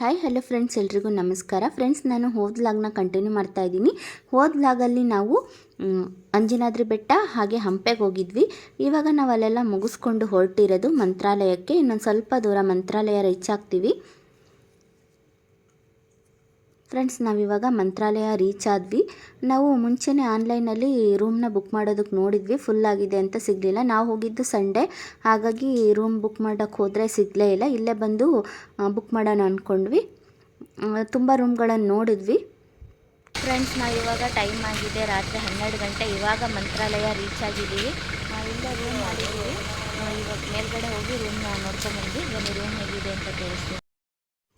Hi hello friends ಎಲ್ರಿಗೂ ನಮಸ್ಕಾರ. Friends ನಾನು ಹೋದ ವ್ಲಾಗ್ನ ಕಂಟಿನ್ಯೂ ಮಾಡ್ತಾ ಇದ್ದೀನಿ. ಹೋದ ವ್ಲಾಗಲ್ಲಿ ನಾವು ಅಂಜನಾದ್ರಿ ಬೆಟ್ಟ, ಹಾಗೆ ಹಂಪೆಗೆ ಹೋಗಿದ್ವಿ. ಇವಾಗ ನಾವು ಅಲ್ಲೆಲ್ಲ ಮುಗಿಸ್ಕೊಂಡು ಹೊರಟಿರೋದು ಮಂತ್ರಾಲಯಕ್ಕೆ. ಇನ್ನೊಂದು ಸ್ವಲ್ಪ ದೂರ ಮಂತ್ರಾಲಯ ರೀಚ್ ಆಗ್ತೀವಿ. ಫ್ರೆಂಡ್ಸ್, ನಾವಿವಾಗ ಮಂತ್ರಾಲಯ ರೀಚ್ ಆದ್ವಿ. ನಾವು ಮುಂಚೆನೇ ಆನ್ಲೈನಲ್ಲಿ ರೂಮ್ನ ಬುಕ್ ಮಾಡೋದಕ್ಕೆ ನೋಡಿದ್ವಿ. ಫುಲ್ ಆಗಿದೆ ಅಂತ ಸಿಗಲಿಲ್ಲ. ನಾವು ಹೋಗಿದ್ದು ಸಂಡೇ. ಹಾಗಾಗಿ ರೂಮ್ ಬುಕ್ ಮಾಡೋಕ್ಕೆ ಹೋದರೆ ಸಿಗಲೇ ಇಲ್ಲ. ಇಲ್ಲೇ ಬಂದು ಬುಕ್ ಮಾಡೋಣ ಅಂದ್ಕೊಂಡ್ವಿ ತುಂಬ ರೂಮ್ಗಳನ್ನು ನೋಡಿದ್ವಿ. ಫ್ರೆಂಡ್ಸ್ ನಾವು ಇವಾಗ ಟೈಮ್ ಆಗಿದೆ. ರಾತ್ರಿ ಹನ್ನೆರಡು ಗಂಟೆ. ಇವಾಗ ಮಂತ್ರಾಲಯ ರೀಚ್ ಆಗಿದ್ದೀವಿ. ಇಲ್ಲ ರೂಮ್ ಮಾಡಿದ್ದೀವಿ. ಇವಾಗ ಮೇಲ್ಗಡೆ ಹೋಗಿ ರೂಮ್ನ ನೋಡ್ಕೊಂಡ್ಬಂದ್ವಿ ಬನ್ನಿ ರೂಮ್ ಹೇಗಿದೆ ಅಂತ ತೋರಿಸ್ತೀನಿ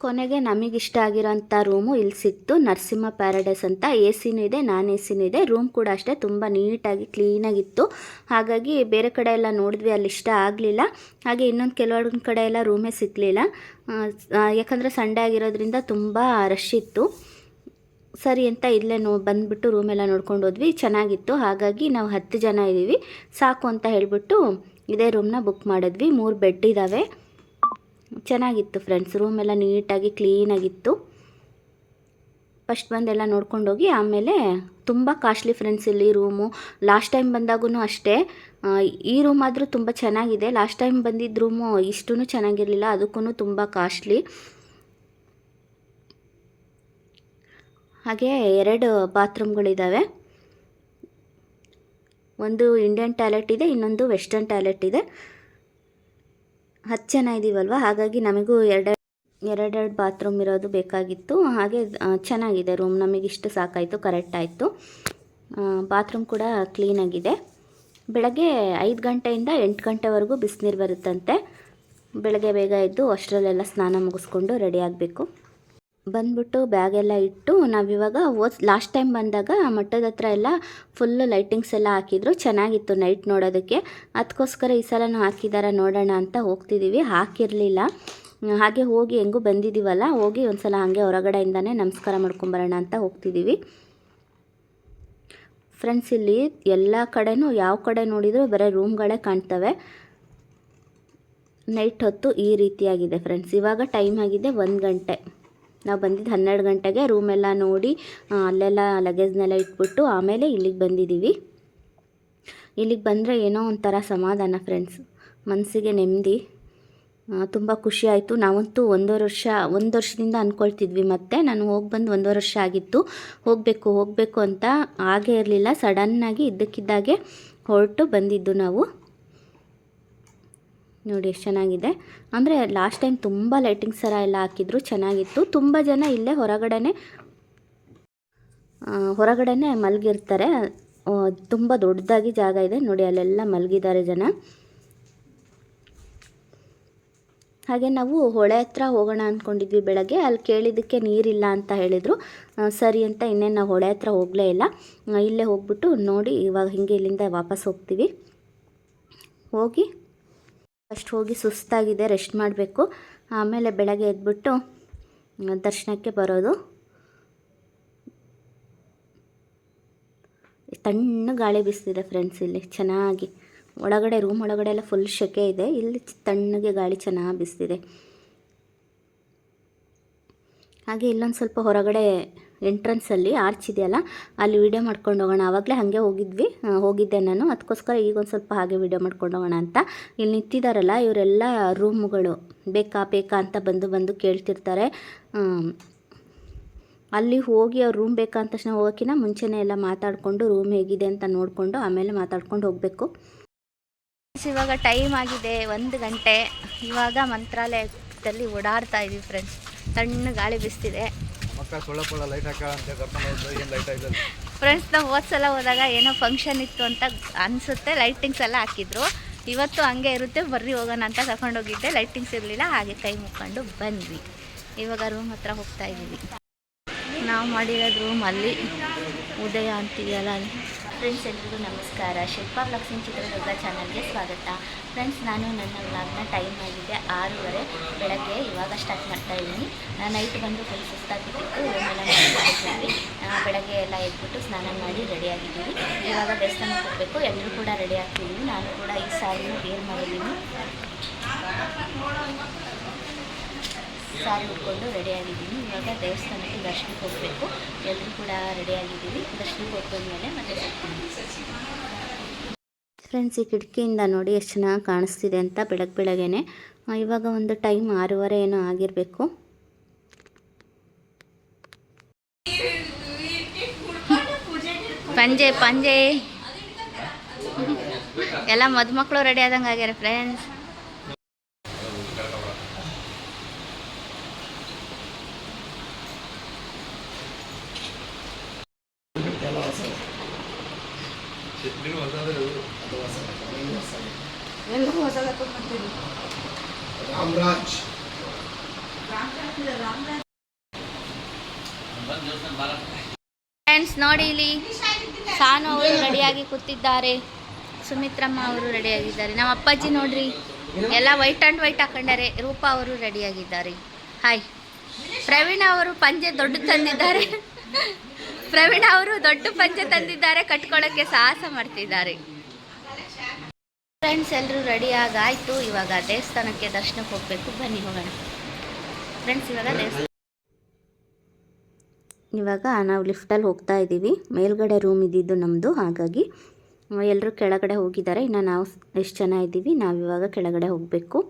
ಕೊನೆಗೆ ನಮಗಿಷ್ಟ ಆಗಿರೋಂಥ ರೂಮು ಇಲ್ಲಿ ಸಿಕ್ತು. ನರಸಿಂಹ ಪ್ಯಾರಡೈಸ್ ಅಂತ ಎ ಸಿನೂ ಇದೆ, ನಾನ್ ಎ ಸಿನೂ ಇದೆ. ರೂಮ್ ಕೂಡ ಅಷ್ಟೇ, ತುಂಬ ನೀಟಾಗಿ ಕ್ಲೀನಾಗಿತ್ತು. ಹಾಗಾಗಿ ಬೇರೆ ಕಡೆ ಎಲ್ಲ ನೋಡಿದ್ವಿ, ಅಲ್ಲಿ ಇಷ್ಟ ಆಗಲಿಲ್ಲ. ಹಾಗೆ ಇನ್ನೊಂದು ಕೆಲವೊಂದು ಕಡೆ ಎಲ್ಲ ರೂಮೇ ಸಿಕ್ಕಲಿಲ್ಲ ಯಾಕಂದರೆ ಸಂಡೇ ಆಗಿರೋದ್ರಿಂದ ತುಂಬ ರಶ್ ಇತ್ತು. ಸರಿ ಅಂತ ಇಲ್ಲೇ ನೋ, ಬಂದುಬಿಟ್ಟು ರೂಮೆಲ್ಲ ನೋಡ್ಕೊಂಡು ಹೋದ್ವಿ. ಚೆನ್ನಾಗಿತ್ತು. ಹಾಗಾಗಿ ನಾವು ಹತ್ತು ಜನ ಇದ್ದೀವಿ. ಸಾಕು ಅಂತ ಹೇಳಿಬಿಟ್ಟು ಇದೇ ರೂಮ್ನ ಬುಕ್ ಮಾಡಿದ್ವಿ. ಮೂರು ಬೆಡ್ ಇದ್ದಾವೆ ಚೆನ್ನಾಗಿತ್ತು ಫ್ರೆಂಡ್ಸ್ ರೂಮ್ ಎಲ್ಲ ನೀಟಾಗಿ ಕ್ಲೀನಾಗಿತ್ತು ಫಸ್ಟ್ ಬಂದೆಲ್ಲ ನೋಡ್ಕೊಂಡೋಗಿ ಆಮೇಲೆ ತುಂಬ ಕಾಸ್ಟ್ಲಿ ಫ್ರೆಂಡ್ಸ್ ಇಲ್ಲಿ ರೂಮು ಲಾಸ್ಟ್ ಟೈಮ್ ಬಂದಾಗೂ ಅಷ್ಟೇ. ಈ ರೂಮ್ ಆದರೂ ತುಂಬ ಚೆನ್ನಾಗಿದೆ. ಲಾಸ್ಟ್ ಟೈಮ್ ಬಂದಿದ್ದ ರೂಮು ಇಷ್ಟೂ ಚೆನ್ನಾಗಿರಲಿಲ್ಲ. ಅದಕ್ಕೂ ತುಂಬ ಕಾಸ್ಟ್ಲಿ ಹಾಗೆ ಎರಡು ಬಾತ್ರೂಮ್ಗಳಿದ್ದಾವೆ ಒಂದು ಇಂಡಿಯನ್ ಟಾಯ್ಲೆಟ್ ಇದೆ, ಇನ್ನೊಂದು ವೆಸ್ಟರ್ನ್ ಟಾಯ್ಲೆಟ್ ಇದೆ. ಹತ್ತು ಜನ ಇದ್ದೀವಲ್ವ ಹಾಗಾಗಿ ನಮಗೂ ಎರಡು, ಎರಡೆರಡು ಬಾತ್ರೂಮ್ ಇರೋದು ಬೇಕಾಗಿತ್ತು. ಹಾಗೆ ಚೆನ್ನಾಗಿದೆ ರೂಮ್ ನಮಗಿಷ್ಟು ಸಾಕಾಯಿತು ಕರೆಕ್ಟ್ ಆಯಿತು. ಬಾತ್ರೂಮ್ ಕೂಡ ಕ್ಲೀನಾಗಿದೆ ಬೆಳಗ್ಗೆ ಐದು ಗಂಟೆಯಿಂದ ಎಂಟು ಗಂಟೆವರೆಗೂ ಬಿಸಿನೀರು ಬರುತ್ತಂತೆ. ಬೆಳಗ್ಗೆ ಬೇಗ ಎದ್ದು ಅಷ್ಟರಲ್ಲೆಲ್ಲ ಸ್ನಾನ ಮುಗಿಸ್ಕೊಂಡು ರೆಡಿ ಆಗಬೇಕು. ಬಂದ್ಬಿಟ್ಟು ಬ್ಯಾಗೆಲ್ಲ ಇಟ್ಟು ನಾವಿವಾಗ ಓದ್ ಲಾಸ್ಟ್ ಟೈಮ್ ಬಂದಾಗ ಮಠದ ಹತ್ರ ಎಲ್ಲ ಫುಲ್ಲು ಲೈಟಿಂಗ್ಸ್ ಎಲ್ಲ ಹಾಕಿದ್ರು. ಚೆನ್ನಾಗಿತ್ತು ನೈಟ್ ನೋಡೋದಕ್ಕೆ. ಅದಕ್ಕೋಸ್ಕರ ಈ ಸಲನೂ ಹಾಕಿದಾರ ನೋಡೋಣ ಅಂತ ಹೋಗ್ತಿದ್ದೀವಿ ಹಾಕಿರಲಿಲ್ಲ. ಹಾಗೆ ಹೋಗಿ ಹೆಂಗೂ ಬಂದಿದ್ದೀವಲ್ಲ ಹೋಗಿ ಒಂದು ಸಲ ಹಾಗೆ ಹೊರಗಡೆಯಿಂದನೇ ನಮಸ್ಕಾರ ಮಾಡ್ಕೊಂಬರೋಣ ಅಂತ ಹೋಗ್ತಿದ್ದೀವಿ ಫ್ರೆಂಡ್ಸ್ ಇಲ್ಲಿ ಎಲ್ಲ ಕಡೆನೂ ಯಾವ ಕಡೆ ನೋಡಿದರೂ ಬರೀ ರೂಮ್ಗಳೇ ಕಾಣ್ತವೆ. ನೈಟ್ ಹೊತ್ತು ಈ ರೀತಿಯಾಗಿದೆ ಫ್ರೆಂಡ್ಸ್ ಇವಾಗ ಟೈಮ್ ಆಗಿದೆ ಒಂದು ಗಂಟೆ. ನಾವು ಬಂದಿದ್ದು ಹನ್ನೆರಡು ಗಂಟೆಗೆ ರೂಮೆಲ್ಲ ನೋಡಿ ಅಲ್ಲೆಲ್ಲ ಲಗೇಜ್ನೆಲ್ಲ ಇಟ್ಬಿಟ್ಟು ಆಮೇಲೆ ಇಲ್ಲಿಗೆ ಬಂದಿದ್ದೀವಿ. ಇಲ್ಲಿಗೆ ಬಂದರೆ ಏನೋ ಒಂಥರ ಸಮಾಧಾನ ಫ್ರೆಂಡ್ಸ್ ಮನಸ್ಸಿಗೆ ನೆಮ್ಮದಿ. ತುಂಬ ಖುಷಿ ಆಯಿತು. ನಾವಂತೂ ಒಂದೂವರೆ ವರ್ಷ, ಒಂದು ವರ್ಷದಿಂದ ಅಂದ್ಕೊಳ್ತಿದ್ವಿ ಮತ್ತೆ. ನಾನು ಹೋಗಿ ಬಂದು ಒಂದೂವರೆ ವರ್ಷ ಆಗಿತ್ತು. ಹೋಗಬೇಕು ಹೋಗಬೇಕು ಅಂತ ಆಗೇ ಇರಲಿಲ್ಲ. ಸಡನ್ನಾಗಿ ಇದ್ದಕ್ಕಿದ್ದಾಗೆ ಹೊರಟು ಬಂದಿದ್ದು ನಾವು. ನೋಡಿ ಎಷ್ಟು ಚೆನ್ನಾಗಿದೆ. ಅಂದರೆ ಲಾಸ್ಟ್ ಟೈಮ್ ತುಂಬ ಲೈಟಿಂಗ್ಸ್ ಥರ ಎಲ್ಲ ಹಾಕಿದ್ರು ಚೆನ್ನಾಗಿತ್ತು. ತುಂಬ ಜನ ಇಲ್ಲೇ ಹೊರಗಡೆನೆ ಆ, ಹೊರಗಡೆನೆ ಮಲಗಿರ್ತಾರೆ. ತುಂಬ ದೊಡ್ಡದಾಗಿ ಜಾಗ ಇದೆ. ನೋಡಿ ಅಲ್ಲೆಲ್ಲ ಮಲಗಿದ್ದಾರೆ ಜನ. ಹಾಗೆ ನಾವು ಹೊಳೆ ಹತ್ರ ಹೋಗೋಣ ಅಂದ್ಕೊಂಡಿದ್ವಿ ಬೆಳಗ್ಗೆ. ಅಲ್ಲಿ ಕೇಳಿದ್ದಕ್ಕೆ ನೀರಿಲ್ಲ ಅಂತ ಹೇಳಿದರು. ಸರಿ ಅಂತ ಇನ್ನೇನು ನಾವು ಹೊಳೆ ಹತ್ರ ಹೋಗಲೇ ಇಲ್ಲ. ಇಲ್ಲೇ ಹೋಗ್ಬಿಟ್ಟು ನೋಡಿ ಇವಾಗ ಹಿಂಗೆ ಇಲ್ಲಿಂದ ವಾಪಸ್ ಹೋಗ್ತೀವಿ. ಹೋಗಿ ಫಸ್ಟ್ ಹೋಗಿ ಸುಸ್ತಾಗಿದೆ, ರೆಸ್ಟ್ ಮಾಡಬೇಕು. ಆಮೇಲೆ ಬೆಳಗ್ಗೆ ಎದ್ಬಿಟ್ಟು ದರ್ಶನಕ್ಕೆ ಬರೋದು. ತಣ್ಣ ಗಾಳಿ ಬೀಸ್ತಿದೆ ಫ್ರೆಂಡ್ಸ್ ಇಲ್ಲಿ, ಚೆನ್ನಾಗಿ. ಒಳಗಡೆ ರೂಮ್ ಒಳಗಡೆ ಎಲ್ಲ ಫುಲ್ ಸೆಕೆ ಇದೆ, ಇಲ್ಲಿ ತಣ್ಣಗೆ ಗಾಳಿ ಚೆನ್ನಾಗಿ ಬೀಸ್ತಿದೆ. ಹಾಗೆ ಇಲ್ಲೊಂದು ಸ್ವಲ್ಪ ಹೊರಗಡೆ ಎಂಟ್ರೆನ್ಸಲ್ಲಿ ಆರ್ಚ್ ಇದೆಯಲ್ಲ, ಅಲ್ಲಿ ವೀಡಿಯೋ ಮಾಡ್ಕೊಂಡು ಹೋಗೋಣ. ಆವಾಗಲೇ ಹಾಗೆ ಹೋಗಿದ್ವಿ. ಹೋಗಿದ್ದೆ ನಾನು. ಅದಕ್ಕೋಸ್ಕರ ಈಗ ಒಂದು ಸ್ವಲ್ಪ ಹಾಗೆ ವೀಡಿಯೋ ಮಾಡ್ಕೊಂಡು ಹೋಗೋಣ ಅಂತ. ಇಲ್ಲಿ ನಿಂತಿದ್ದಾರಲ್ಲ ಇವರೆಲ್ಲ ರೂಮುಗಳು ಬೇಕಾ ಬೇಕಾ ಅಂತ ಬಂದು ಬಂದು ಕೇಳ್ತಿರ್ತಾರೆ. ಅಲ್ಲಿ ಹೋಗಿ ಅವ್ರ ರೂಮ್ ಬೇಕಾ ಅಂತ ತಕ್ಷಣ ಹೋಗೋಕ್ಕಿಂತ ಮುಂಚೆನೇ ಎಲ್ಲ ಮಾತಾಡಿಕೊಂಡು ರೂಮ್ ಹೇಗಿದೆ ಅಂತ ನೋಡಿಕೊಂಡು ಆಮೇಲೆ ಮಾತಾಡ್ಕೊಂಡು ಹೋಗಬೇಕು. ಇವಾಗ ಟೈಮ್ ಆಗಿದೆ ಒಂದು ಗಂಟೆ. ಇವಾಗ ಮಂತ್ರಾಲಯದಲ್ಲಿ ಓಡಾಡ್ತಾ ಇದ್ದೀವಿ ಫ್ರೆಂಡ್ಸ್ ತಣ್ಣ ಗಾಳಿ ಬೀಸ್ತಿದೆ. ಲೈಟ್ ಫ್ರೆಂಡ್ಸ್ ನಾವು ಹೋದ ಸಲ ಹೋದಾಗ ಏನೋ ಫಂಕ್ಷನ್ ಇತ್ತು ಅಂತ ಅನಿಸುತ್ತೆ. ಲೈಟಿಂಗ್ಸ್ ಎಲ್ಲ ಹಾಕಿದ್ರು. ಇವತ್ತು ಹಂಗೆ ಇರುತ್ತೆ. ಬರ್ರಿ ಹೋಗೋಣ ಅಂತ ಕರ್ಕೊಂಡೋಗಿದ್ದೆ. ಲೈಟಿಂಗ್ಸ್ ಇರಲಿಲ್ಲ. ಹಾಗೆ ಕೈ ಮುಕ್ಕೊಂಡು ಬಂದ್ವಿ. ಇವಾಗ ರೂಮ್ ಹತ್ರ ಹೋಗ್ತಾ ಇದ್ದೀವಿ ನಾವು ಮಾಡಿರೋದು ರೂಮ್ ಅಲ್ಲಿ ಉದಯ ಅಂತಿದೆಯಲ್ಲ ಅಲ್ಲಿ. ಫ್ರೆಂಡ್ಸ್ ಎಲ್ರಿಗೂ ನಮಸ್ಕಾರ. ಶಿಲ್ಪಾ ಲಕ್ಷ್ಮಿ ಚಿತ್ರದುರ್ಗ ಚಾನಲ್ಗೆ ಸ್ವಾಗತ. ಫ್ರೆಂಡ್ಸ್ ನಾನು ನನ್ನ ವ್ಲಾಗ್ನ ಟೈಮ್ ಆಗಿದೆ ಆರೂವರೆ ಬೆಳಗ್ಗೆ. ಇವಾಗ ಸ್ಟಾರ್ಟ್ ಮಾಡ್ತಾ ಇದ್ದೀನಿ. ನೈಟ್ ಬಂದು ಫುಲ್ ಸುಸ್ತಾಗಿಬಿಟ್ಟು ರೂಮೆಲ್ಲ ಬೆಳಗ್ಗೆ ಎಲ್ಲ ಎದ್ಬಿಟ್ಟು ಸ್ನಾನ ಮಾಡಿ ರೆಡಿ ಆಗಿದ್ದೀವಿ. ಇವಾಗ ದೇವಸ್ಥಾನಕ್ಕೆ ಹೋಗಬೇಕು. ಎಲ್ಲರೂ ಕೂಡ ರೆಡಿ ಆಗ್ತಿದ್ದೀನಿ ನಾನು ಕೂಡ ಈ ಸಾರಿನ ವೇರ್ ಮಾಡಿದ್ದೀನಿ. ಸಾರಿ ಉಟ್ಕೊಂಡು ರೆಡಿಯಾಗಿದ್ದೀನಿ ಇವಾಗ ದೇವಸ್ಥಾನಕ್ಕೆ ದರ್ಶನಕ್ಕೆ ಹೋಗಬೇಕು. ಎಲ್ಲರೂ ಕೂಡ ರೆಡಿಯಾಗಿದ್ದೀವಿ ದರ್ಶನಕ್ಕೆ ಹೋಗ್ಕೊಂಡ್ಮೇಲೆ ಮತ್ತೆ ಸಿಗ್ತೀನಿ. ಫ್ರೆಂಡ್ಸ್ ಈ ಕಿಟಕಿಯಿಂದ ನೋಡಿ ಎಷ್ಟು ಚೆನ್ನಾಗಿ ಕಾಣಿಸ್ತಿದೆ ಅಂತ ಬೆಳಗ್ಗೆ ಬೆಳಗ್ಗೆನೆ. ಇವಾಗ ಒಂದು ಟೈಮ್ ಆರೂವರೆ ಏನೋ ಆಗಿರಬೇಕು. ಪಂಜೆ ಪಂಜೆ. ಎಲ್ಲ ಮದುಮಕ್ಕಳು ರೆಡಿ ಆದಂಗೆ ಆಗ್ಯಾರ ಫ್ರೆಂಡ್ಸ್ ನೀನು ಹೊಸದು ರಾಮರಾಜ್. ಫ್ರೆಂಡ್ಸ್ ನೋಡಿ ಇಲ್ಲಿ ಸಾನು ಅವರು ರೆಡಿಯಾಗಿ ಕೂತಿದ್ದಾರೆ. ಸುಮಿತ್ರಮ್ಮ ಅವರು ರೆಡಿಯಾಗಿದ್ದಾರೆ. ನಮ್ಮ ಅಪ್ಪಾಜಿ ನೋಡ್ರಿ ಎಲ್ಲ ವೈಟ್ ಆ್ಯಂಡ್ ವೈಟ್ ಹಾಕೊಂಡಾರೆ ರೂಪಾ ಅವರು ರೆಡಿಯಾಗಿದ್ದಾರೆ. ಹಾಯ್ ಪ್ರವೀಣ ಅವರು ಪಂಜೆ ದೊಡ್ಡ ತಂದಿದ್ದಾರೆ. ಪ್ರವೀಣ ಅವರು ದೊಡ್ಡ ಪಂಜೆ ತಂದಿದ್ದಾರೆ ಕಟ್ಕೊಳ್ಳೋಕ್ಕೆ ಸಾಹಸ ಮಾಡ್ತಿದ್ದಾರೆ. ಫ್ರೆಂಡ್ಸ್ ಎಲ್ಲರೂ ರೆಡಿ ಆಗಾಯ್ತು. ಇವಾಗ ದೇವಸ್ಥಾನಕ್ಕೆ ದರ್ಶನಕ್ಕೆ ಹೋಗಬೇಕು. ಬನ್ನಿ ಹೋಗೋಣ. ಫ್ರೆಂಡ್ಸ್ ಇವಾಗ ದೇವಸ್ಥಾನ ಇವಾಗ ನಾವು ಲಿಫ್ಟಲ್ಲಿ ಹೋಗ್ತಾ ಇದ್ದೀವಿ. ಮೇಲ್ಗಡೆ ರೂಮ್ ಇದ್ದಿದ್ದು ನಮ್ಮದು ಹಾಗಾಗಿ ಎಲ್ಲರೂ ಕೆಳಗಡೆ ಹೋಗಿದ್ದಾರೆ. ಇನ್ನು ನಾವು ಎಷ್ಟು ಜನ ಇದ್ದೀವಿ ನಾವು ಇವಾಗ ಕೆಳಗಡೆ ಹೋಗಬೇಕು.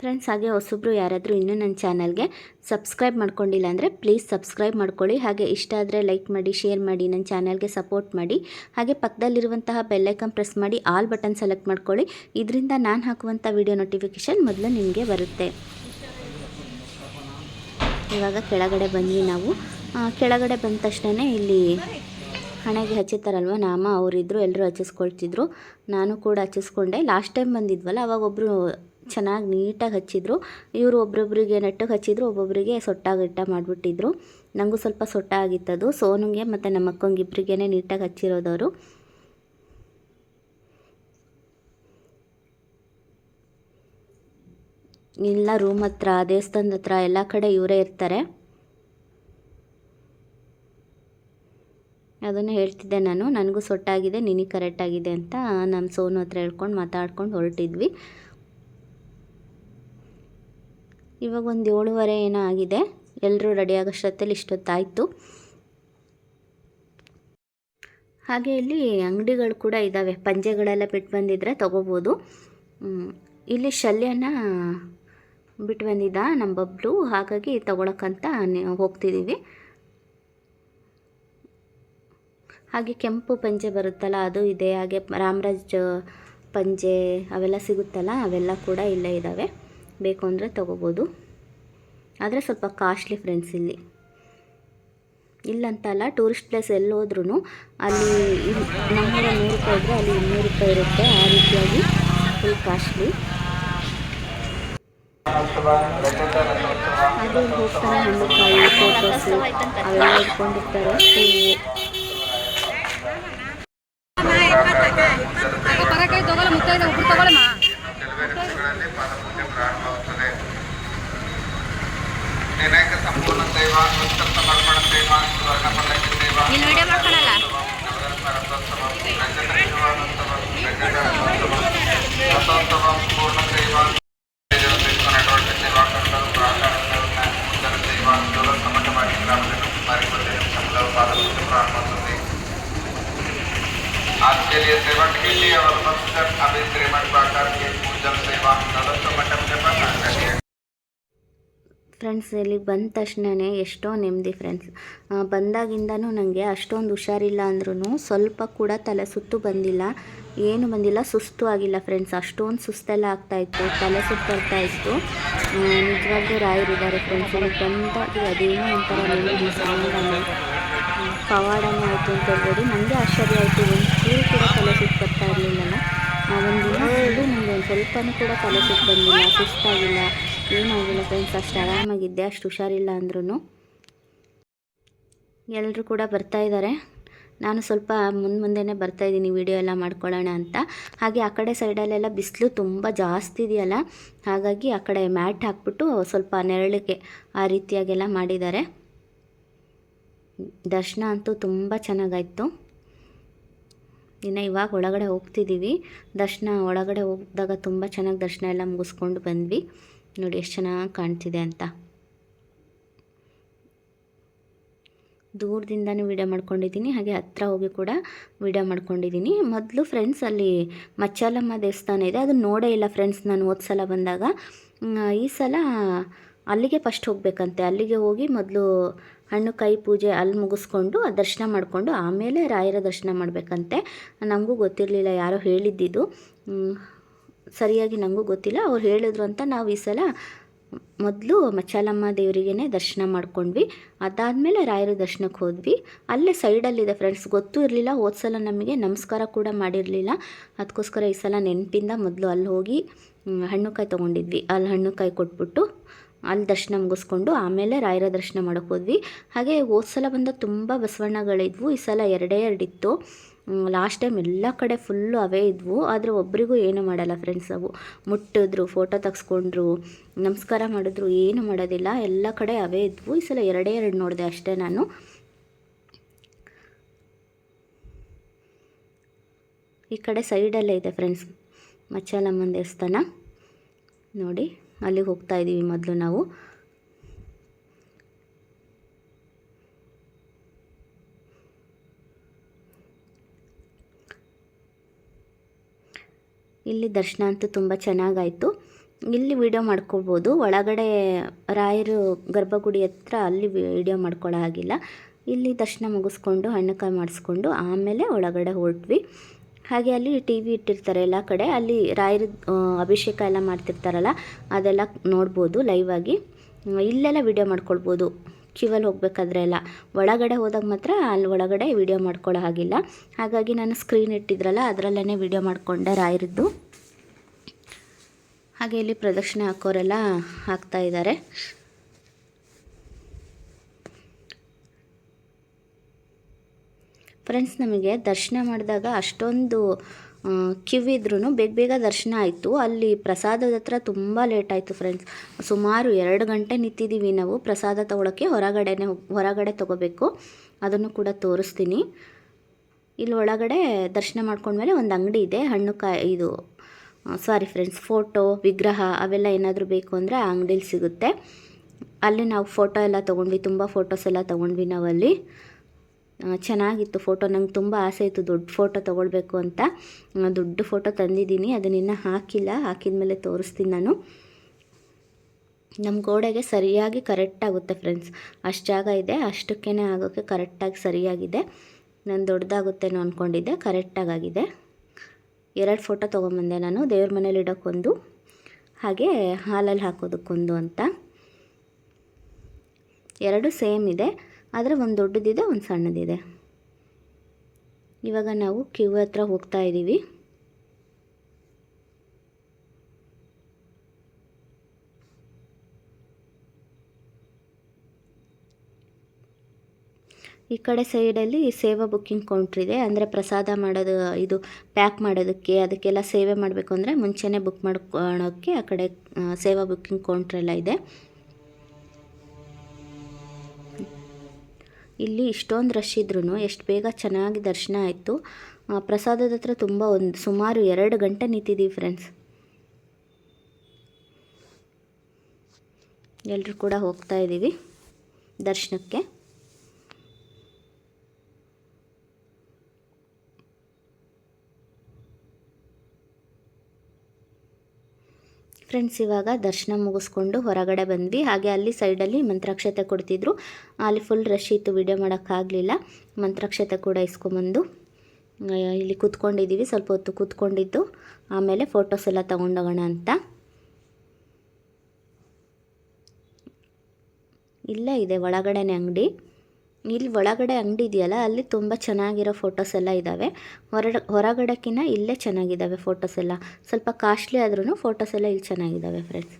ಫ್ರೆಂಡ್ಸ್ ಹಾಗೆ ಹೊಸಬ್ರು ಯಾರಾದರೂ ಇನ್ನೂ ನನ್ನ ಚಾನಲ್ಗೆ ಸಬ್ಸ್ಕ್ರೈಬ್ ಮಾಡ್ಕೊಂಡಿಲ್ಲ ಅಂದರೆ ಪ್ಲೀಸ್ ಸಬ್ಸ್ಕ್ರೈಬ್ ಮಾಡ್ಕೊಳ್ಳಿ. ಹಾಗೆ ಇಷ್ಟ ಆದರೆ ಲೈಕ್ ಮಾಡಿ ಶೇರ್ ಮಾಡಿ, ನನ್ನ ಚಾನಲ್ಗೆ ಸಪೋರ್ಟ್ ಮಾಡಿ. ಹಾಗೆ ಪಕ್ಕದಲ್ಲಿರುವಂತಹ ಬೆಲ್ಲೈಕನ್ ಪ್ರೆಸ್ ಮಾಡಿ ಆಲ್ ಬಟನ್ ಸೆಲೆಕ್ಟ್ ಮಾಡ್ಕೊಳ್ಳಿ. ಇದರಿಂದ ನಾನು ಹಾಕುವಂಥ ವಿಡಿಯೋ ನೋಟಿಫಿಕೇಷನ್ ಮೊದಲು ನಿಮಗೆ ಬರುತ್ತೆ. ಇವಾಗ ಕೆಳಗಡೆ ಬಂದ್ವಿ ನಾವು. ಕೆಳಗಡೆ ಬಂದ ತಕ್ಷಣ ಇಲ್ಲಿ ಹಣೆಗೆ ಹಚ್ಚುತ್ತಾರಲ್ವ ನಾಮ ಅವರಿದ್ದರು ಎಲ್ಲರೂ ಹಚ್ಚಿಸ್ಕೊಳ್ತಿದ್ರು. ನಾನು ಕೂಡ ಹಚ್ಚಿಸ್ಕೊಂಡೆ. ಲಾಸ್ಟ್ ಟೈಮ್ ಬಂದಿದ್ವಲ್ಲ, ಅವಾಗ ಒಬ್ಬರು ಚೆನ್ನಾಗಿ ನೀಟಾಗಿ ಹಚ್ಚಿದ್ರು. ಇವರು ಒಬ್ರೊಬ್ರಿಗೆ ನೆಟ್ಟಗೆ ಹಚ್ಚಿದ್ರು ಒಬ್ಬೊಬ್ಬರಿಗೆ ಸೊಟ್ಟಾಗಿಟ್ಟ ಮಾಡಿಬಿಟ್ಟಿದ್ರು. ನನಗೂ ಸ್ವಲ್ಪ ಸೊಟ್ಟ ಆಗಿತ್ತದು ಸೋನುಗೆ ಮತ್ತು ನಮ್ಮ ಅಕ್ಕಂಗೆ ಇಬ್ಬರಿಗೇ ನೀಟಾಗಿ ಹಚ್ಚಿರೋದವರು. ಎಲ್ಲ ರೂಮ್ ಹತ್ರ, ದೇವಸ್ಥಾನದ ಹತ್ರ, ಎಲ್ಲ ಕಡೆ ಇವರೇ ಇರ್ತಾರೆ. ಅದನ್ನು ಹೇಳ್ತಿದ್ದೆ ನಾನು. ನನಗೂ ಸೊಟ್ಟಾಗಿದೆ, ನಿನಗೆ ಕರೆಕ್ಟಾಗಿದೆ ಅಂತ ನಮ್ಮ ಸೋನು ಹತ್ರ ಹೇಳ್ಕೊಂಡು ಮಾತಾಡ್ಕೊಂಡು ಹೊರಟಿದ್ವಿ. ಇವಾಗ ಒಂದು ಏಳುವರೆ ಏನೋ ಆಗಿದೆ. ಎಲ್ಲರೂ ರೆಡಿ ಆಗೋಷ್ಟೊತ್ತಲ್ಲಿ ಇಷ್ಟೊತ್ತಾಯಿತು. ಹಾಗೆ ಇಲ್ಲಿ ಅಂಗಡಿಗಳು ಕೂಡ ಇದ್ದಾವೆ ಪಂಜೆಗಳೆಲ್ಲ ಬಿಟ್ಟು ಬಂದಿದ್ರೆ ತೊಗೋಬೋದು. ಇಲ್ಲಿ ಶಲ್ಯನ ಬಿಟ್ಟು ಬಂದಿದ್ದ ನಮ್ಮ ಬಬ್ಲು ಹಾಗಾಗಿ ತೊಗೊಳಕ್ಕಂತ ಹೋಗ್ತಿದ್ದೀವಿ ಹಾಗೆ ಕೆಂಪು ಪಂಜೆ ಬರುತ್ತಲ್ಲ, ಅದು ಇದೆ. ಹಾಗೆ ರಾಮರಾಜ್ ಪಂಜೆ ಅವೆಲ್ಲ ಸಿಗುತ್ತಲ್ಲ, ಅವೆಲ್ಲ ಕೂಡ ಇಲ್ಲೇ ಇದ್ದಾವೆ ಬೇಕು ಅಂದರೆ ತೊಗೋಬೋದು. ಆದರೆ ಸ್ವಲ್ಪ ಕಾಸ್ಟ್ಲಿ ಫ್ರೆಂಡ್ಸ್ ಇಲ್ಲಿ. ಇಲ್ಲಂತಲ್ಲ ಟೂರಿಸ್ಟ್ ಪ್ಲೇಸ್ ಎಲ್ಲಿ ಹೋದ್ರೂ ಅಲ್ಲಿ ನಮ್ಮೂರ ನೂರು ರೂಪಾಯಿ ಇದ್ದರೆ ಅಲ್ಲಿ ಇನ್ನೂರು ರೂಪಾಯಿ ಇರುತ್ತೆ. ಆ ರೀತಿಯಾಗಿ ಫುಲ್ ಕಾಸ್ಟ್ಲಿ ಅದು ಹೋಗ್ತಾರೆ ಹೋಗ್ತಾನೆ ಹಣ್ಣುಕಾಯಿ ಫೋಟೋಸು ಅವೆಲ್ಲ ಇಟ್ಕೊಂಡಿರ್ತಾರೆ ಫ್ರೆಂಡ್ಸ್ ಇಲ್ಲಿಗೆ ಬಂದ ತಕ್ಷಣವೇ ಎಷ್ಟೋ ನೆಮ್ಮದಿ ಫ್ರೆಂಡ್ಸ್ ಬಂದಾಗಿಂದನೂ ನನಗೆ ಅಷ್ಟೊಂದು ಹುಷಾರಿಲ್ಲ ಅಂದ್ರೂ ಸ್ವಲ್ಪ ಕೂಡ ತಲೆ ಸುತ್ತು ಬಂದಿಲ್ಲ. ಏನು ಬಂದಿಲ್ಲ, ಸುಸ್ತು ಆಗಿಲ್ಲ ಫ್ರೆಂಡ್ಸ್ ಅಷ್ಟೊಂದು ಸುಸ್ತೆಲ್ಲ ಆಗ್ತಾಯಿತ್ತು ತಲೆ ಸುತ್ತು ಇತ್ತು. ನಿಜವಾಗ್ಲೂ ರಾಯರಿದ್ದಾರೆ ಫ್ರೆಂಡ್ಸ್ ಇಲ್ಲಿ ಬಂದಾಗಿ ಅದೇನೋ ಒಂಥರ ಪವಾಡನೇ ಆಯಿತು ಅಂತ ಹೇಳ್ಬೋದು. ನನಗೆ ಆಶ್ಚರ್ಯ ಆಯಿತು ಒಂಚೂರು ಕೂಡ ತಲೆ ಸುತ್ತು ಬರ್ತಾ ಇರಲಿಲ್ಲ ಒಂದು ದಿನ ನನಗೆ ಒಂದು ಸ್ವಲ್ಪನೂ ಕೂಡ ತಲೆ ಸುತ್ತು ಬಂದಿಲ್ಲ, ಸುಸ್ತಾಗಿಲ್ಲ. ಏನಾಗಿಲ್ಲ ಫ್ರೆಂಡ್ಸ್ ಅಷ್ಟು ಆರಾಮಾಗಿದ್ದೆ, ಅಷ್ಟು ಹುಷಾರಿಲ್ಲ ಅಂದ್ರೂ ಎಲ್ಲರೂ ಕೂಡ ಬರ್ತಾ ಇದ್ದಾರೆ ನಾನು ಸ್ವಲ್ಪ ಮುಂದೆ ಮುಂದೆನೇ ಬರ್ತಾ ಇದ್ದೀನಿ, ವಿಡಿಯೋ ಎಲ್ಲ ಮಾಡ್ಕೊಳ್ಳೋಣ ಅಂತ. ಹಾಗೆ ಆ ಕಡೆ ಸೈಡಲ್ಲೆಲ್ಲ ಬಿಸಿಲು ತುಂಬ ಜಾಸ್ತಿ ಇದೆಯಲ್ಲ, ಹಾಗಾಗಿ ಆ ಕಡೆ ಮ್ಯಾಟ್ ಹಾಕ್ಬಿಟ್ಟು ಸ್ವಲ್ಪ ನೆರಳಿಗೆ ಆ ರೀತಿಯಾಗೆಲ್ಲ ಮಾಡಿದ್ದಾರೆ. ದರ್ಶನ ಅಂತೂ ತುಂಬ ಚೆನ್ನಾಗಾಯಿತು. ಇನ್ನು ಇವಾಗ ಒಳಗಡೆ ಹೋಗ್ತಿದ್ದೀವಿ. ದರ್ಶನ ಒಳಗಡೆ ಹೋಗಿದಾಗ ತುಂಬ ಚೆನ್ನಾಗಿ ದರ್ಶನ ಎಲ್ಲ ಮುಗಿಸ್ಕೊಂಡು ಬಂದ್ವಿ. ನೋಡಿ ಎಷ್ಟು ಚೆನ್ನಾಗಿ ಕಾಣ್ತಿದೆ ಅಂತ. ದೂರದಿಂದನೂ ವೀಡಿಯೋ ಮಾಡ್ಕೊಂಡಿದ್ದೀನಿ, ಹಾಗೆ ಹತ್ರ ಹೋಗಿ ಕೂಡ ವೀಡಿಯೋ ಮಾಡ್ಕೊಂಡಿದ್ದೀನಿ. ಮೊದಲು ಫ್ರೆಂಡ್ಸ್ ಅಲ್ಲಿ ಮಚ್ಚಾಲಮ್ಮ ದೇವಸ್ಥಾನ ಇದೆ, ಅದನ್ನು ನೋಡೇ ಇಲ್ಲ ಫ್ರೆಂಡ್ಸ್ ನಾನು ಹೋದ ಸಲ ಬಂದಾಗ. ಈ ಸಲ ಅಲ್ಲಿಗೆ ಫಸ್ಟ್ ಹೋಗಬೇಕಂತೆ. ಅಲ್ಲಿಗೆ ಹೋಗಿ ಮೊದಲು ಹಣ್ಣು, ಕೈ ಪೂಜೆ ಅಲ್ಲಿ ಮುಗಿಸ್ಕೊಂಡು ದರ್ಶನ ಮಾಡಿಕೊಂಡು ಆಮೇಲೆ ರಾಯರ ದರ್ಶನ ಮಾಡಬೇಕಂತೆ. ನಮಗೂ ಗೊತ್ತಿರಲಿಲ್ಲ ಯಾರೋ ಹೇಳಿದ್ದಿದ್ದು. ಸರಿಯಾಗಿ ನನಗೂ ಗೊತ್ತಿಲ್ಲ. ಅವ್ರು ಹೇಳಿದ್ರು ಅಂತ ನಾವು ಈ ಸಲ ಮೊದಲು ಮಚ್ಚಾಲಮ್ಮ ದೇವರಿಗೇ ದರ್ಶನ ಮಾಡ್ಕೊಂಡ್ವಿ. ಅದಾದಮೇಲೆ ರಾಯರ ದರ್ಶನಕ್ಕೆ ಹೋದ್ವಿ. ಅಲ್ಲೇ ಸೈಡಲ್ಲಿದೆ ಫ್ರೆಂಡ್ಸ್ ಗೊತ್ತೂ ಇರಲಿಲ್ಲ. ಹೋದ ಸಲ ನಮಗೆ ನಮಸ್ಕಾರ ಕೂಡ ಮಾಡಿರಲಿಲ್ಲ. ಅದಕ್ಕೋಸ್ಕರ ಈ ಸಲ ನೆನಪಿಂದ ಮೊದಲು ಅಲ್ಲಿ ಹೋಗಿ ಹಣ್ಣುಕಾಯಿ ಹಣ್ಣು ತೊಗೊಂಡಿದ್ವಿ. ಅಲ್ಲಿ ಹಣ್ಣುಕಾಯಿ ಕೊಟ್ಬಿಟ್ಟು ಅಲ್ಲಿ ದರ್ಶನ ಮುಗಿಸ್ಕೊಂಡು ಆಮೇಲೆ ರಾಯರ ದರ್ಶನ ಮಾಡೋಕ್ಕೆ ಹೋದ್ವಿ. ಹಾಗೆ ಹೋದ ಸಲ ಬಂದ ತುಂಬ ಬಸವಣ್ಣಗಳಿದ್ವು. ಈ ಸಲ ಎರಡೇ ಎರಡಿತ್ತು ಲಾಸ್ಟ್ ಟೈಮ್ ಎಲ್ಲ ಕಡೆ ಫುಲ್ಲು ಅವೇ ಇದ್ವು. ಆದರೆ ಒಬ್ರಿಗೂ ಏನು ಮಾಡಲ್ಲ ಫ್ರೆಂಡ್ಸ್ ಅವು. ಮುಟ್ಟಿದ್ರು ಫೋಟೋ ತೆಗೆಸ್ಕೊಂಡ್ರು, ನಮಸ್ಕಾರ ಮಾಡಿದ್ರು, ಏನು ಮಾಡೋದಿಲ್ಲ. ಎಲ್ಲ ಕಡೆ ಅವೇ ಇದ್ವು. ಈ ಸಲ ಎರಡೇ ಎರಡು ನೋಡಿದೆ ಅಷ್ಟೇ ನಾನು. ಈ ಕಡೆ ಸೈಡಲ್ಲೇ ಇದೆ ಫ್ರೆಂಡ್ಸ್ ಮಚ್ಚಾಲಮ್ಮನ ದೇವಸ್ಥಾನ. ನೋಡಿ. ಅಲ್ಲಿಗೆ ಹೋಗ್ತಾ ಇದ್ದೀವಿ ಮೊದಲು ನಾವು. ಇಲ್ಲಿ ದರ್ಶನ ಅಂತೂ ತುಂಬ ಚೆನ್ನಾಗಾಯಿತು. ಇಲ್ಲಿ ವಿಡಿಯೋ ಮಾಡ್ಕೊಳ್ಬೋದು. ಒಳಗಡೆ ರಾಯರು ಗರ್ಭಗುಡಿ ಹತ್ರ ಅಲ್ಲಿ ವಿಡಿಯೋ ಮಾಡ್ಕೊಳ್ಳೋ ಹಾಗಿಲ್ಲ. ಇಲ್ಲಿ ದರ್ಶನ ಮುಗಿಸ್ಕೊಂಡು ಹಣ್ಣುಕಾಯಿ ಮಾಡಿಸ್ಕೊಂಡು, ಆಮೇಲೆ ಒಳಗಡೆ ಹೊರಟ್ವಿ. ಹಾಗೆ ಅಲ್ಲಿ ಟಿ ವಿ ಇಟ್ಟಿರ್ತಾರೆ ಎಲ್ಲ ಕಡೆ. ಅಲ್ಲಿ ರಾಯರ ಅಭಿಷೇಕ ಎಲ್ಲ ಮಾಡ್ತಿರ್ತಾರಲ್ಲ, ಅದೆಲ್ಲ ನೋಡ್ಬೋದು ಲೈವ್ ಆಗಿ. ಇಲ್ಲೆಲ್ಲ ವಿಡಿಯೋ ಮಾಡ್ಕೊಳ್ಬೋದು. ಕ್ಯೂವಲ್ಲಿ ಹೋಗಬೇಕಾದ್ರೆ ಎಲ್ಲ. ಒಳಗಡೆ ಹೋದಾಗ ಮಾತ್ರ ಅಲ್ಲಿ ಒಳಗಡೆ ವಿಡಿಯೋ ಮಾಡ್ಕೊಳ್ಳೋ ಹಾಗಿಲ್ಲ. ಹಾಗಾಗಿ ನಾನು ಸ್ಕ್ರೀನ್ ಇಟ್ಟಿದ್ರಲ್ಲ ಅದರಲ್ಲೇ ವಿಡಿಯೋ ಮಾಡಿಕೊಂಡೆ ರಾಯರದ್ದು. ಹಾಗೆ ಇಲ್ಲಿ ಪ್ರದಕ್ಷಿಣೆ ಹಾಕೋರೆಲ್ಲ ಹಾಕ್ತಾ ಇದ್ದಾರೆ. ಫ್ರೆಂಡ್ಸ್ ನಮಗೆ ದರ್ಶನ ಮಾಡಿದಾಗ ಅಷ್ಟೊಂದು ಕ್ಯೂ ಇದ್ರೂ ಬೇಗ ಬೇಗ ದರ್ಶನ ಆಯಿತು. ಅಲ್ಲಿ ಪ್ರಸಾದದ ಹತ್ರ ತುಂಬ ಲೇಟ್ ಆಯಿತು ಫ್ರೆಂಡ್ಸ್ ಸುಮಾರು ಎರಡು ಗಂಟೆ ನಿಂತಿದ್ದೀವಿ ನಾವು ಪ್ರಸಾದ ತೊಗೊಳಕ್ಕೆ, ಹೊರಗಡೆನೆ ಹೊರಗಡೆ ತೊಗೋಬೇಕು. ಅದನ್ನು ಕೂಡ ತೋರಿಸ್ತೀನಿ. ಇಲ್ಲಿ ಒಳಗಡೆ ದರ್ಶನ ಮಾಡ್ಕೊಂಡ್ಮೇಲೆ ಒಂದು ಅಂಗಡಿ ಇದೆ, ಹಣ್ಣು ಕಾಯಿ, ಇದು ಸಾರಿ ಫ್ರೆಂಡ್ಸ್ ಫೋಟೋ ವಿಗ್ರಹ ಅವೆಲ್ಲ ಏನಾದರೂ ಬೇಕು ಅಂದರೆ ಆ ಅಂಗಡೀಲಿ ಸಿಗುತ್ತೆ. ಅಲ್ಲಿ ನಾವು ಫೋಟೋ ಎಲ್ಲ ತೊಗೊಂಡ್ವಿ, ತುಂಬ ಫೋಟೋಸ್ ಎಲ್ಲ ತೊಗೊಂಡ್ವಿ ನಾವಲ್ಲಿ. ಚೆನ್ನಾಗಿತ್ತು ಫೋಟೋ. ನಂಗೆ ತುಂಬ ಆಸೆ ಇತ್ತು ದೊಡ್ಡ ಫೋಟೋ ತೊಗೊಳ್ಬೇಕು ಅಂತ. ದೊಡ್ಡ ಫೋಟೋ ತಂದಿದ್ದೀನಿ. ಅದನ್ನಿನ್ನೂ ಹಾಕಿಲ್ಲ. ಹಾಕಿದ ಮೇಲೆ ತೋರಿಸ್ತೀನಿ ನಾನು. ನಮ್ಮ ಗೋಡೆಗೆ ಸರಿಯಾಗಿ ಕರೆಕ್ಟ್ ಆಗುತ್ತೆ ಫ್ರೆಂಡ್ಸ್. ಅಷ್ಟು ಜಾಗ ಇದೆ. ಅಷ್ಟಕ್ಕೇ ಆಗೋಕ್ಕೆ ಕರೆಕ್ಟಾಗಿ ಸರಿಯಾಗಿದೆ. ನಾನು ದೊಡ್ಡದಾಗುತ್ತೇನೋ ಅಂದ್ಕೊಂಡಿದ್ದೆ ಕರೆಕ್ಟಾಗಿ ಆಗಿದೆ ಎರಡು ಫೋಟೋ ತೊಗೊಂಬಂದೆ ನಾನು. ದೇವ್ರ ಮನೇಲಿ ಇಡೋಕ್ಕೊಂದು. ಹಾಗೆ ಹಾಲಲ್ಲಿ ಹಾಕೋದಕ್ಕೊಂದು ಅಂತ. ಎರಡು ಸೇಮ್ ಇದೆ. ಆದರೆ ಒಂದು ದೊಡ್ಡದಿದೆ, ಒಂದು ಸಣ್ಣದಿದೆ. ಇವಾಗ ನಾವು ಕ್ಯೂ ಹತ್ರ ಹೋಗ್ತಾ ಇದ್ದೀವಿ ಈ ಕಡೆ ಸೈಡಲ್ಲಿ ಸೇವಾ ಬುಕ್ಕಿಂಗ್ ಕೌಂಟ್ರ್ ಇದೆ. ಅಂದರೆ ಪ್ರಸಾದ ಮಾಡೋದು, ಇದು ಪ್ಯಾಕ್ ಮಾಡೋದಕ್ಕೆ, ಅದಕ್ಕೆಲ್ಲ ಸೇವೆ ಮಾಡಬೇಕು ಅಂದರೆ ಮುಂಚೆನೇ ಬುಕ್ ಮಾಡ್ಕೊಳ್ಳೋಕ್ಕೆ ಆ ಕಡೆ ಸೇವಾ ಬುಕ್ಕಿಂಗ್ ಕೌಂಟ್ರೆಲ್ಲ ಇದೆ. ಇಲ್ಲಿ ಇಷ್ಟೊಂದು ರಶ್ ಇದ್ರೂ ಎಷ್ಟು ಬೇಗ ಚೆನ್ನಾಗಿ ದರ್ಶನ ಆಯಿತು. ಪ್ರಸಾದದ ಹತ್ರ ತುಂಬ ಒಂದು ಸುಮಾರು ಎರಡು ಗಂಟೆ ನಿಂತಿದ್ದೀವಿ ಫ್ರೆಂಡ್ಸ್ ಎಲ್ಲರೂ ಕೂಡ ಹೋಗ್ತಾ ಇದ್ದೀವಿ ದರ್ಶನಕ್ಕೆ. ಫ್ರೆಂಡ್ಸ್, ಇವಾಗ ದರ್ಶನ ಮುಗಿಸ್ಕೊಂಡು ಹೊರಗಡೆ ಬಂದ್ವಿ. ಹಾಗೆ ಅಲ್ಲಿ ಸೈಡಲ್ಲಿ ಮಂತ್ರಾಕ್ಷತೆ ಕೊಡ್ತಿದ್ರು. ಅಲ್ಲಿ ಫುಲ್ ರಶ್ ಇತ್ತು ವಿಡಿಯೋ ಮಾಡೋಕ್ಕಾಗಲಿಲ್ಲ. ಮಂತ್ರಾಕ್ಷತೆ ಕೂಡ ಇಸ್ಕೊಂಬಂದು ಇಲ್ಲಿ ಕೂತ್ಕೊಂಡಿದ್ದೀವಿ ಸ್ವಲ್ಪ ಹೊತ್ತು ಕೂತ್ಕೊಂಡಿದ್ದು. ಆಮೇಲೆ ಫೋಟೋಸ್ ಎಲ್ಲ ತೊಗೊಂಡೋಗೋಣ ಅಂತ. ಇಲ್ಲೇ ಇದೆ, ಒಳಗಡೆನೆ ಅಂಗಡಿ. ಇಲ್ಲಿ ಒಳಗಡೆ ಅಂಗಡಿ ಇದೆಯಲ್ಲ ಅಲ್ಲಿ ತುಂಬ ಚೆನ್ನಾಗಿರೋ ಫೋಟೋಸ್ ಎಲ್ಲ ಇದ್ದಾವೆ ಹೊರ ಹೊರಗಡೆಕಿನ್ನ ಇಲ್ಲೇ ಚೆನ್ನಾಗಿದ್ದಾವೆ ಫೋಟೋಸ್ ಎಲ್ಲ. ಸ್ವಲ್ಪ ಕಾಸ್ಟ್ಲಿ ಆದ್ರೂ ಫೋಟೋಸ್ ಎಲ್ಲ ಇಲ್ಲಿ ಚೆನ್ನಾಗಿದ್ದಾವೆ ಫ್ರೆಂಡ್ಸ್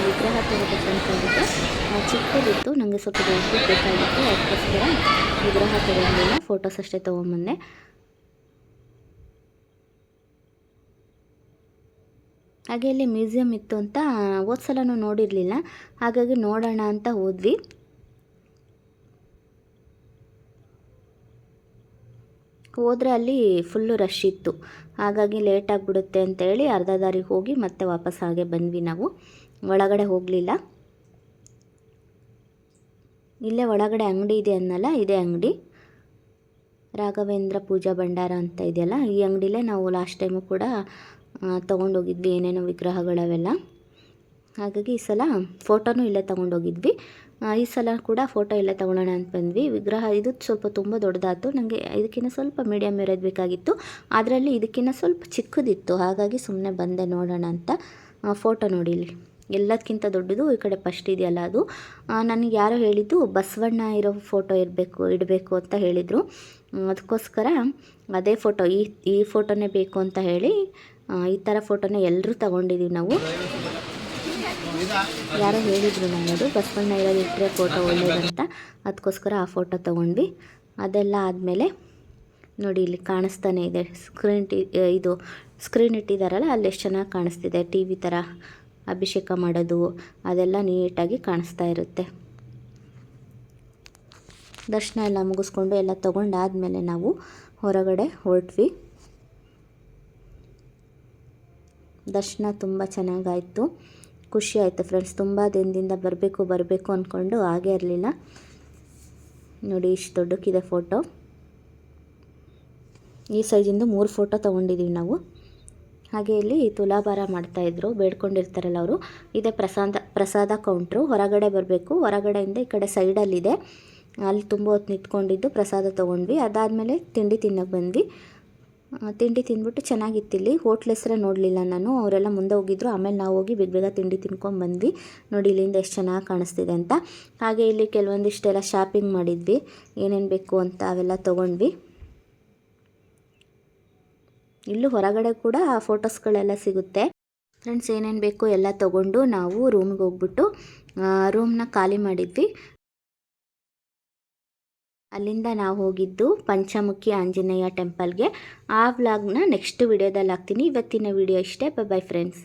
ವಿಗ್ರಹ ಆ, ಚಿಕ್ಕದಿತ್ತು ನನಗೆ ಸ್ವಲ್ಪ ದೊಡ್ಡದು ಬೇಕಾಗಿತ್ತು ಅದಕ್ಕೋಸ್ಕರ ವಿಗ್ರಹ ತಗೊಂಡಿಲ್ಲ ಫೋಟೋಸ್ ಅಷ್ಟೇ ತೊಗೊಂಬಂದೆ ಹಾಗೆ ಇಲ್ಲಿ ಮ್ಯೂಸಿಯಂ ಇತ್ತು ಅಂತ ಹೋದ ಸಲನೂ ನೋಡಿರಲಿಲ್ಲ. ಹಾಗಾಗಿ ನೋಡೋಣ ಅಂತ ಹೋದ್ವಿ. ಹೋದರೆ ಅಲ್ಲಿ ಫುಲ್ಲು ರಶ್ ಇತ್ತು. ಹಾಗಾಗಿ ಲೇಟ್ ಆಗಿಬಿಡುತ್ತೆ ಅಂತೇಳಿ ಅರ್ಧ ದಾರಿಗೆ ಹೋಗಿ ಮತ್ತೆ ವಾಪಸ್ ಹಾಗೆ ಬಂದ್ವಿ ನಾವು. ಒಳಗಡೆ ಹೋಗಲಿಲ್ಲ. ಇಲ್ಲೇ ಒಳಗಡೆ ಅಂಗಡಿ ಇದೆ ಅನ್ನಲ್ಲ, ಇದೇ ಅಂಗಡಿ. ರಾಘವೇಂದ್ರ ಪೂಜಾ ಭಂಡಾರ ಅಂತ ಇದೆಯಲ್ಲ, ಈ ಅಂಗಡಿಲೇ ನಾವು ಲಾಸ್ಟ್ ಟೈಮು ಕೂಡ ತೊಗೊಂಡೋಗಿದ್ವಿ ಏನೇನೋ ವಿಗ್ರಹಗಳವೆಲ್ಲ. ಹಾಗಾಗಿ ಈ ಸಲ ಫೋಟೋನೂ ಇಲ್ಲೇ ತೊಗೊಂಡೋಗಿದ್ವಿ. ಈ ಸಲ ಕೂಡ ಫೋಟೋ ಇಲ್ಲೇ ತೊಗೊಳ್ಳೋಣ ಅಂತ ಬಂದ್ವಿ. ವಿಗ್ರಹ ಇದು ಸ್ವಲ್ಪ ತುಂಬ ದೊಡ್ಡದಾಯಿತು. ನನಗೆ ಇದಕ್ಕಿಂತ ಸ್ವಲ್ಪ ಮೀಡಿಯಮ್ ಇರೋದು ಬೇಕಾಗಿತ್ತು. ಅದರಲ್ಲಿ ಇದಕ್ಕಿಂತ ಸ್ವಲ್ಪ ಚಿಕ್ಕದಿತ್ತು. ಹಾಗಾಗಿ ಸುಮ್ಮನೆ ಬಂದೆ ನೋಡೋಣ ಅಂತ. ಫೋಟೋ ನೋಡಿ ಇಲ್ಲಿ. ಎಲ್ಲದಕ್ಕಿಂತ ದೊಡ್ಡದು ಈ ಕಡೆ ಫಸ್ಟ್ ಇದೆಯಲ್ಲ ಅದು. ನನಗೆ ಯಾರೋ ಹೇಳಿದ್ದು, ಬಸವಣ್ಣ ಇರೋ ಫೋಟೋ ಇರಬೇಕು, ಇಡಬೇಕು ಅಂತ ಹೇಳಿದರು. ಅದಕ್ಕೋಸ್ಕರ ಅದೇ ಫೋಟೋ, ಈ ಈ ಫೋಟೋನೇ ಬೇಕು ಅಂತ ಹೇಳಿ ಈ ಥರ ಫೋಟೋನ ಎಲ್ಲರೂ ತಗೊಂಡಿದ್ದೀವಿ ನಾವು. ಯಾರೋ ಹೇಳಿದ್ರು ನನ್ನದು, ಬಸವಣ್ಣ ಇರೋದು ಇಟ್ಟರೆ ಫೋಟೋ ಒಳ್ಳೇದಂತ. ಅದಕ್ಕೋಸ್ಕರ ಆ ಫೋಟೋ ತೊಗೊಂಡ್ವಿ. ಅದೆಲ್ಲ ಆದಮೇಲೆ ನೋಡಿ, ಇಲ್ಲಿ ಕಾಣಿಸ್ತಾನೆ ಇದೆ. ಸ್ಕ್ರೀನ್ ಟಿ ಇದು ಸ್ಕ್ರೀನ್ ಇಟ್ಟಿದ್ದಾರಲ್ಲ ಅಲ್ಲಿ ಎಷ್ಟು ಚೆನ್ನಾಗಿ ಕಾಣಿಸ್ತಿದೆ. ಟಿ ವಿ ಥರ ಅಭಿಷೇಕ ಮಾಡೋದು, ಅದೆಲ್ಲ ನೀಟಾಗಿ ಕಾಣಿಸ್ತಾ ಇರುತ್ತೆ. ದರ್ಶನ ಎಲ್ಲ ಮುಗಿಸ್ಕೊಂಡು ಎಲ್ಲ ತೊಗೊಂಡಾದಮೇಲೆ ನಾವು ಹೊರಗಡೆ ಹೊರಟ್ವಿ. ದರ್ಶನ ತುಂಬ ಚೆನ್ನಾಗಾಯಿತು. ಖುಷಿ ಆಯಿತು ಫ್ರೆಂಡ್ಸ್ ತುಂಬ ದಿನದಿಂದ ಬರಬೇಕು ಬರಬೇಕು ಅಂದ್ಕೊಂಡು ಹಾಗೇ ಇರಲಿಲ್ಲ. ನೋಡಿ ಇಷ್ಟು ದೊಡ್ಡಕ್ಕಿದೆ ಫೋಟೋ ಈ ಸೈಜಿಂದು ಮೂರು ಫೋಟೋ ತೊಗೊಂಡಿದ್ದೀವಿ ನಾವು. ಹಾಗೆ ಇಲ್ಲಿ ತುಲಾಭಾರ ಮಾಡ್ತಾಯಿದ್ರು ಬೇಡ್ಕೊಂಡಿರ್ತಾರಲ್ಲ ಅವರು. ಇದೇ ಪ್ರಸಾದ ಪ್ರಸಾದ ಕೌಂಟ್ರು ಹೊರಗಡೆ ಬರಬೇಕು. ಹೊರಗಡೆಯಿಂದ ಈ ಕಡೆ ಸೈಡಲ್ಲಿದೆ ಅಲ್ಲಿ ತುಂಬ ಹೊತ್ತು ನಿಂತ್ಕೊಂಡಿದ್ದು, ಪ್ರಸಾದ ತೊಗೊಂಡ್ವಿ. ಅದಾದಮೇಲೆ ತಿಂಡಿ ತಿನ್ನೋಕೆ ಬಂದ್ವಿ. ತಿಂಡಿ ತಿಂದ್ಬಿಟ್ಟು ಚೆನ್ನಾಗಿತ್ತಿಲ್ಲಿ ಹೋಟ್ಲ್ ಹೆಸರ ನೋಡಲಿಲ್ಲ ನಾನು. ಅವರೆಲ್ಲ ಮುಂದೆ ಹೋಗಿದ್ರು. ಆಮೇಲೆ ನಾವು ಹೋಗಿ ಬೇಗ ಬೇಗ ತಿಂಡಿ ತಿನ್ಕೊಂಡು ಬಂದ್ವಿ. ನೋಡಿ, ಇಲ್ಲಿಂದ ಎಷ್ಟು ಚೆನ್ನಾಗಿ ಕಾಣಿಸ್ತಿದೆ ಅಂತ. ಹಾಗೆ ಇಲ್ಲಿ ಕೆಲವೊಂದಿಷ್ಟೆಲ್ಲ ಶಾಪಿಂಗ್ ಮಾಡಿದ್ವಿ. ಏನೇನು ಬೇಕು ಅಂತ ಅವೆಲ್ಲ ತೊಗೊಂಡ್ವಿ. ಇಲ್ಲೂ ಹೊರಗಡೆ ಕೂಡ ಫೋಟೋಸ್ಗಳೆಲ್ಲ ಸಿಗುತ್ತೆ. ಫ್ರೆಂಡ್ಸ್, ಏನೇನು ಬೇಕು ಎಲ್ಲ ತೊಗೊಂಡು ನಾವು ರೂಮ್ಗೆ ಹೋಗ್ಬಿಟ್ಟು ರೂಮ್ನ ಖಾಲಿ ಮಾಡಿದ್ವಿ. ಅಲ್ಲಿಂದ ನಾವು ಹೋಗಿದ್ದು ಪಂಚಮುಖಿ ಆಂಜನೇಯ ಟೆಂಪಲ್ಗೆ. ಆ ವ್ಲಾಗ್ನ ನೆಕ್ಸ್ಟ್ ವಿಡಿಯೋದಲ್ಲಿ ಹಾಕ್ತೀನಿ ಇವತ್ತಿನ ವಿಡಿಯೋ ಇಷ್ಟೇ. Bye bye friends